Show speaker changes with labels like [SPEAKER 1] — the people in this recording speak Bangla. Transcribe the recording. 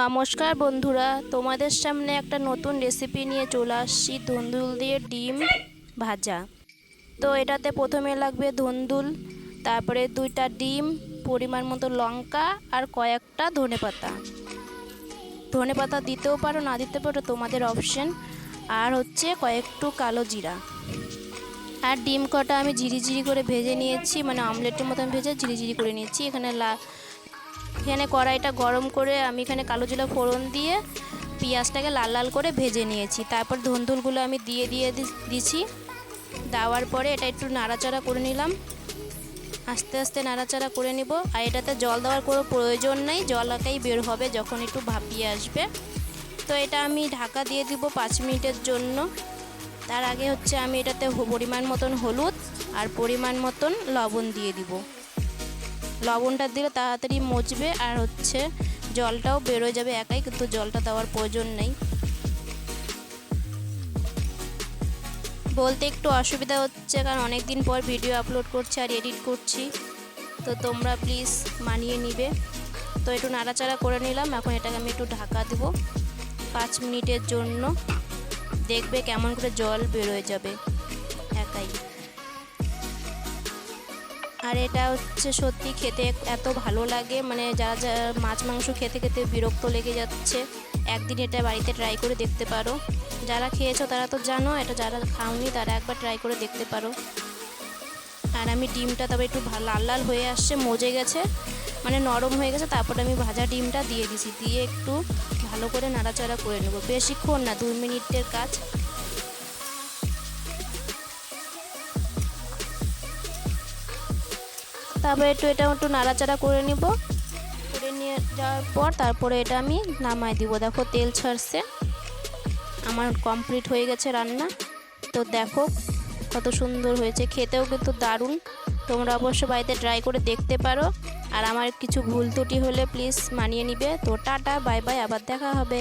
[SPEAKER 1] নমস্কার বন্ধুরা, তোমাদের সামনে একটা নতুন রেসিপি নিয়ে চলে আসছি, ধুন্দুল দিয়ে ডিম ভাজা। তো এটাতে প্রথমে লাগবে ধুন্দুল, তারপরে দুইটা ডিম, পরিমাণ মতো লঙ্কা আর কয়েকটা ধনেপাতা। ধনেপাতা দিতেও পারো, না দিতে পারো, তোমাদের অপশন আর হচ্ছে কয়েকটু কালো জিরা। আর ডিম কটা আমি ঝিরি ঝিরি করে ভেজে নিয়েছি মানে অমলেটের মতন ভেজে ঝিরি ঝিরি করে নিয়েছি। এখানে লা এখানে কড়াইটা গরম করে আমি এখানে কালো জিরা ফোড়ন দিয়ে পেঁয়াজটাকে লাল লাল করে ভেজে নিয়েছি। তারপর ধুন্দুলগুলো আমি দিয়ে দিয়ে দিছি। দেওয়ার পরে এটা একটু নাড়াচাড়া করে নিলাম। আস্তে আস্তে নাড়াচাড়া করে নিব। আর এটাতে জল দেওয়ার কোনো প্রয়োজন নেই। জল একাই বের হবে যখন একটু ভাপিয়ে আসবে। তো এটা আমি ঢাকা দিয়ে দিব পাঁচ মিনিটের জন্য। তার আগে হচ্ছে আমি এটাতে পরিমাণ মতন হলুদ আর পরিমাণ মতন লবণ দিয়ে দিব। লবণটা দিলে তাড়াতাড়ি মচবে আর হচ্ছে জলটাও বেরোয় যাবে একাই, কিন্তু জলটা দেওয়ার প্রয়োজন নেই। বলতে একটু অসুবিধা হচ্ছে কারণ অনেক দিন পর ভিডিও আপলোড করছি আর এডিট করছি। তো তোমরা প্লিজ মানিয়ে নিবে। তো একটু নাড়াচাড়া করে নিলাম, এখন এটাকে আমি একটু ঢাকা দেবো পাঁচ মিনিটের জন্য। দেখবে কেমন করে জল বেরোয় যাবে, একাই। আর এটা হচ্ছে সত্যি খেতে এত ভালো লাগে। মানে যারা যারা মাছ, মাংস খেতে খেতে বিরক্ত লেগে যাচ্ছে, একদিন এটা বাড়িতে ট্রাই করে দেখতে পারো। যারা খেয়েছো তারা তো জানো, এটা যারা খাওনি তারা একবার ট্রাই করে দেখতে পারো। আর আমি ডিমটা তবে একটু লাল লাল হয়ে আসছে, মজে গেছে। মানে নরম হয়ে গেছে, তারপরে আমি ভাজা ডিমটা দিয়ে দিছি। দিয়ে একটু ভালো করে নাড়াচাড়া করে নেব। বেশিক্ষণ না, দুই মিনিটের কাজ। তারপরে একটু এটা একটু নাড়াচাড়া করে নিব। করে নিয়ে যাওয়ার পর তারপরে এটা আমি নামাই দিব। দেখো তেল ছাড়ছে। আমার কমপ্লিট হয়ে গেছে রান্না। তো দেখো কত সুন্দর হয়েছে। খেতেও কিন্তু দারুণ। তোমরা অবশ্য বাড়িতে ট্রাই করে দেখতে পারো। আর আমার কিছু ভুল ত্রুটি হলে প্লিজ মানিয়ে নিবে। তো টাটা বাই বাই আবার দেখা হবে।